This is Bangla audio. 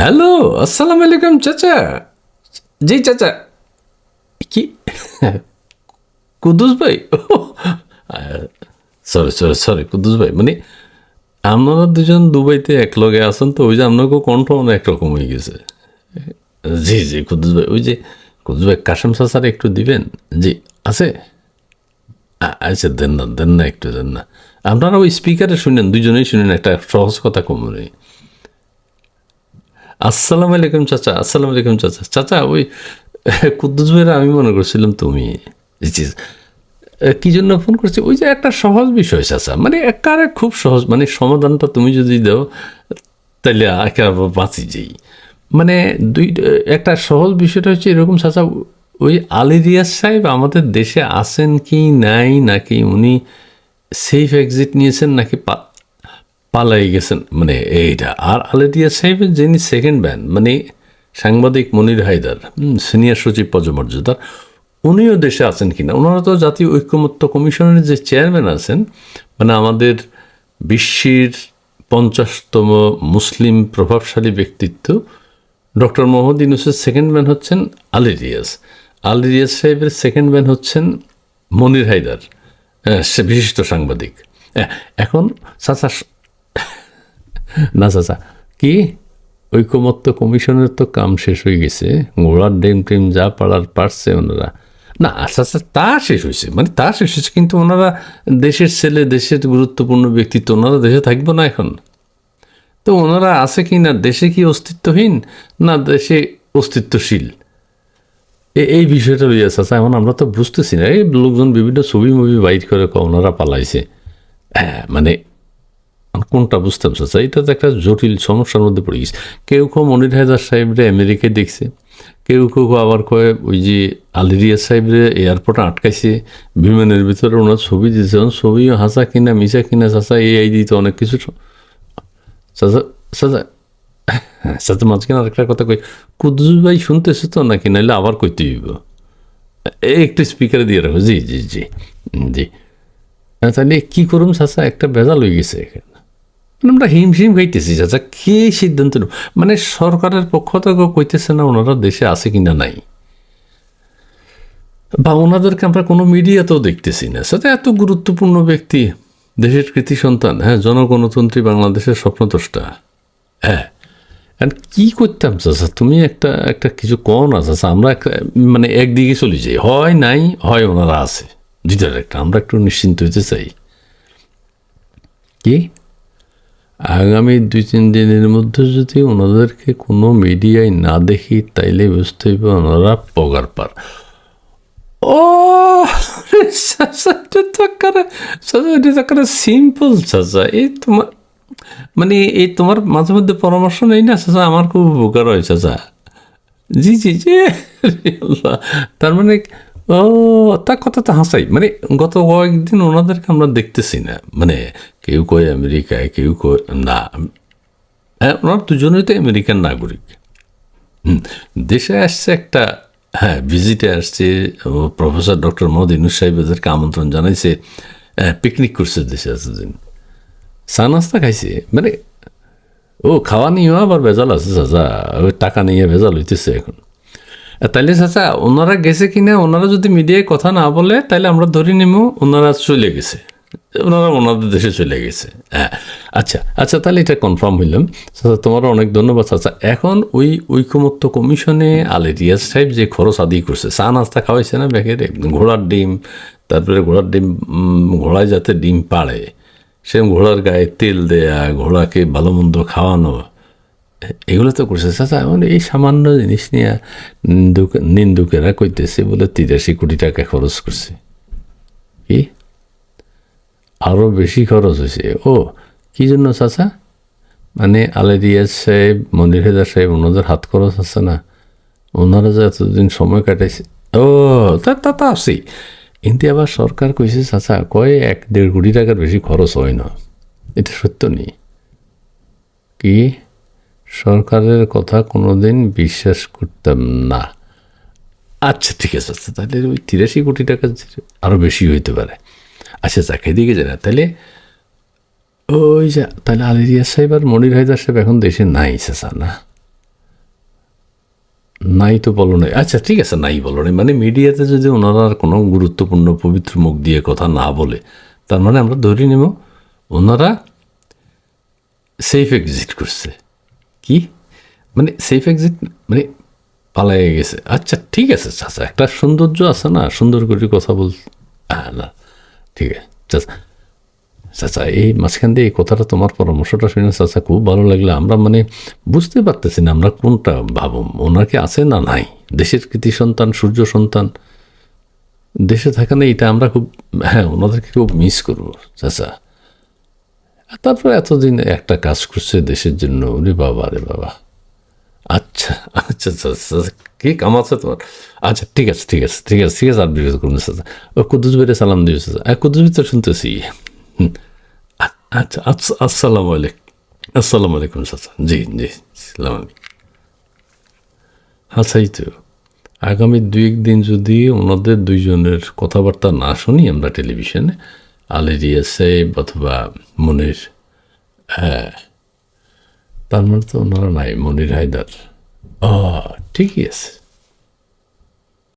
হ্যালো, আসসালামু আলাইকুম চাচা। জি চাচা। কি? কুদ্দুস ভাই? সরি সরি সরি, কুদ্দুস ভাই। মানে আপনারা দুজন দুবাইতে একলগে আছেন তো, ওই যে আপনাকে কণ্ঠ অনেক একরকম হয়ে গেছে। জি জি, কুদ্দুস ভাই, ওই যে কুদ্দুস ভাই কাশেম চাচার একটু দিবেন? জি, আছে? আচ্ছা দেন না দেন না একটু, দেন না। আপনারা ওই স্পিকারে শুনেন দুজনেই শুনেন, একটা সহজ কথা কম আসসালামু আলাইকুম চাচা, আসসালামু আলাইকুম চাচা। চাচা, ওই, কুদ্দুস ভাইরা আমি মনে করছিলাম তুমি কি জন্য ফোন করছি? ওই যে একটা সহজ বিষয় চাচা মানে একারে খুব সহজ মানে সমাধানটা তুমি যদি দাও তাহলে একেবারে বাঁচি যাই। মানে দুই, একটা সহজ বিষয়টা হচ্ছে এরকম চাচা, ওই আলী রিয়াজ সাহেব আমাদের দেশে আছেন কি নাই, নাকি উনি সেফ এক্সিট নিয়েছেন, নাকি পালাই গেছেন। মানে এইটা। আর আলেদিয়া সাহেবের যিনি সেকেন্ড ব্যান মানে সাংবাদিক মনির হায়দার সিনিয়র সচিব পদমর্যাদার উনিও দেশে আছেন কিনা? ওনারা তো জাতীয় ঐক্যমত্য কমিশনের যে চেয়ারম্যান আছেন মানে আমাদের বিশ্বের পঞ্চাশতম মুসলিম প্রভাবশালী ব্যক্তিত্ব ডক্টর মোহাম্মদ ইউনুসের সেকেন্ড ম্যান হচ্ছেন আলী রিয়াজ আলী রিয়াজ সাহেবের সেকেন্ড ম্যান হচ্ছেন মনির হায়দার হ্যাঁ, সে বিশিষ্ট সাংবাদিক। হ্যাঁ, এখন চাচা না চাচা কি? ঐকমত্য কমিশনের তো কাম শেষ হয়ে গেছে। ঘোড়ার ডেম টেম যা পাড়ার পারছে ওনারা। না আচ্ছা আচ্ছা তা শেষ হয়েছে। মানে তা শেষ হয়েছে, কিন্তু ওনারা দেশের ছেলে, দেশের গুরুত্বপূর্ণ ব্যক্তিত্ব, ওনারা দেশে থাকব না এখন? তো ওনারা আছে কি না? দেশে কি অস্তিত্বহীন? না, দেশে অস্তিত্বশীল? এই বিষয়টা রয়েছে আচ্ছা এখন আমরা তো বুঝতেছি না। এই লোকজন বিভিন্ন ছবি মুভি বাইর করে ওনারা পালাইছে। হ্যাঁ মানে কোনটা বুঝতাম চাচা এটা তো একটা জটিল সমস্যার মধ্যে পড়ে গেছে। কেউ কেউ মনির হায়দার সাহেবরে আমেরিকায় দেখছে কেউ কেউ আবার কয়ে ওই যে আলিরিয়া সাহেবরে এয়ারপোর্টে আটকাইছে বিমানের ভিতরে ওনার ছবি দিয়েছে ছবি হাসা কিনা মিশা কিনা এই এই দিতে অনেক কিছু চাচা হ্যাঁ চাচা মাঝখানে আরেকটা কথা কই কুদ্দুস ভাই শুনতেছে তো নাকি? নাহলে আবার কইতে হইব। এই একটু স্পিকারে দিয়ে রাখো। জি জি জি জি। হ্যাঁ, তাহলে কী করুম চাচা? একটা বেজাল হয়ে গেছে এখানে। মানে আমরা হিমশিম খাইতেছি, চাচা। কে সিদ্ধান্ত? মানে সরকারের পক্ষ থেকে কইতেছে না ওনারা দেশে আছে কিনা নাই। বা ওনাদেরকে আমরা কোনো মিডিয়াতেও দেখতেছি না। সাথে এত গুরুত্বপূর্ণ ব্যক্তি, দেশের কৃতি সন্তান হ্যাঁ জনগণতন্ত্রী, বাংলাদেশের স্বপ্নদ্রষ্টা। হ্যাঁ। আর কী করতাম, চাচা? তুমি একটা একটা কিছু কও না, চাচা। আমরা মানে একদিকে চলে যাই। হয় নাই, হয় ওনারা আছে। দুইটার একটা, আমরা একটু নিশ্চিন্ত হতে চাই। কি? আগামী দুই, তিন দিনের মধ্যে যদি ওনাদেরকে কোনো মিডিয়ায় না দেখি, তাইলে বুঝতে হবে ওনারা পগার পার। ও সিম্পল চাচা এই তোমার মানে এই তোমার মাঝে মধ্যে পরামর্শ নেই না চাচা আমার খুব উপকার হয় চাচা জি জি জি। তার মানে ও, তার কথা তো হাসাই। মানে গত কয়েকদিন ওনাদেরকে আমরা দেখতেছি না। মানে কেউ কয় আমেরিকায়, কেউ কয় না হ্যাঁ ওনার দুজনেই তো আমেরিকান নাগরিক। দেশে আসছে একটা হ্যাঁ ভিজিটে আসছে প্রফেসর ডক্টর মোহাম্মদ ইনুস সাহেব এদেরকে আমন্ত্রণ জানাইছে পিকনিক করছে দেশে এতদিন। চা নাস্তা খাইছে মানে ও খাওয়া নিয়েও আবার ভেজাল আছে চাচা ওই টাকা নিয়ে ভেজাল হইতেছে এখন। তাইলে চাচা, ওনারা গেছে কিনা, ওনারা যদি মিডিয়ায় কথা না বলে, তাইলে আমরা ধরে নেব ওনারা চলে গেছে। ওনারা ওনাদের দেশে চলে গেছে। হ্যাঁ আচ্ছা আচ্ছা তাহলে এটা কনফার্ম হইলাম। চাচা, তোমারও অনেক ধন্যবাদ, চাচা। এখন ওই ঐকমত্য কমিশনে আলে রিয়াজ সাহেব যে খরচ আদি করছে, চা নাস্তা খাওয়াইছে না ব্যাগের ঘোড়ার ডিম, তারপরে ঘোড়ার ডিম ঘোড়ায় যাতে ডিম পাড়ে সে ঘোড়ার গায়ে তেল দেয়া, ঘোড়াকে ভালো মন্দ খাওয়ানো, এগুলো তো করছে। চাচা মানে এই সামান্য জিনিস নিয়ে নিন্দুক নিন্দুকেরা কইতেছে বলে তিরাশি কোটি টাকা খরচ করছে। কি? আরও বেশি খরচ হয়েছে ও, কি জন্য চাচা? মানে আলেরিয়াজ সাহেব, মনির হেদার সাহেব, ওনাদের হাত খরচ আছে না? ওনারা যে এতদিন সময় কাটাইছে। ও, তা তা তা আছি কিন্তু আবার সরকার কইছে, চাচা, কয় এক দেড় কোটি টাকার বেশি খরচ হয় না। এটা সত্য নেই কি? সরকারের কথা কোনোদিন বিশ্বাস করতাম না। আচ্ছা ঠিক আছে আচ্ছা তাহলে ওই তিরাশি কোটি টাকা আরও বেশি হইতে পারে। আচ্ছা যাক, এদিকে যায় না। তাহলে ওই যা তাহলে আলিরিয়া সাহেব আর মনির হায়দার সাহেব এখন দেশে নাই, চাচা, না? নাই তো বলো নাই। আচ্ছা ঠিক আছে, নাই বলো নাই। মানে মিডিয়াতে যদি ওনারা আর কোনো গুরুত্বপূর্ণ পবিত্র মুখ দিয়ে কথা না বলে, তার মানে আমরা ধরে নেব ওনারা সেফ এক্সিট করছে। কি? মানে সেফ এক্সিট মানে পালাই গেছে। আচ্ছা ঠিক আছে, চাচা, একটা সৌন্দর্য আছে না? সুন্দর করে কথা বল না। ঠিক আছে। চাচা চাচা, এই মাঝখান দিয়ে এই কথাটা তোমার পরামর্শটা শুনে চাচা খুব ভালো লাগল। আমরা মানে বুঝতে পারতেছি না আমরা কোনটা ভাবো ওনার কি আছে না নাই? দেশের কৃতি সন্তান, সূর্য সন্তান, দেশে থাকে না এটা আমরা খুব হ্যাঁ ওনাদেরকে খুব মিস করব, চাচা। তারপরে এতদিন একটা কাজ করছে দেশের জন্য। রে বাবা রে বাবা। আচ্ছা আচ্ছা আচ্ছা আচ্ছা কি কাম আছে তোমার? আচ্ছা ঠিক আছে ঠিক আছে ঠিক আছে ঠিক আছে, আর বিরোধ করুন ও কুদ্দুস ভাইরে সালাম চাচা আর কুদ্দুস ভাই তো শুনতেছি। আচ্ছা আচ্ছা আসসালামু আলাইকুম। আসসালামু আলাইকুম চাচা জি জি, সালাম আলাইকুম। আচ্ছা এই তো। আগামী দুই একদিন যদি ওনাদের দুইজনের কথাবার্তা না শুনি আমরা টেলিভিশনে, আলেরিয়া সাহেব অথবা মনির হ্যাঁ তার মানে তো ওনারা নাই মনির হায়দার। ঠিকই আছে।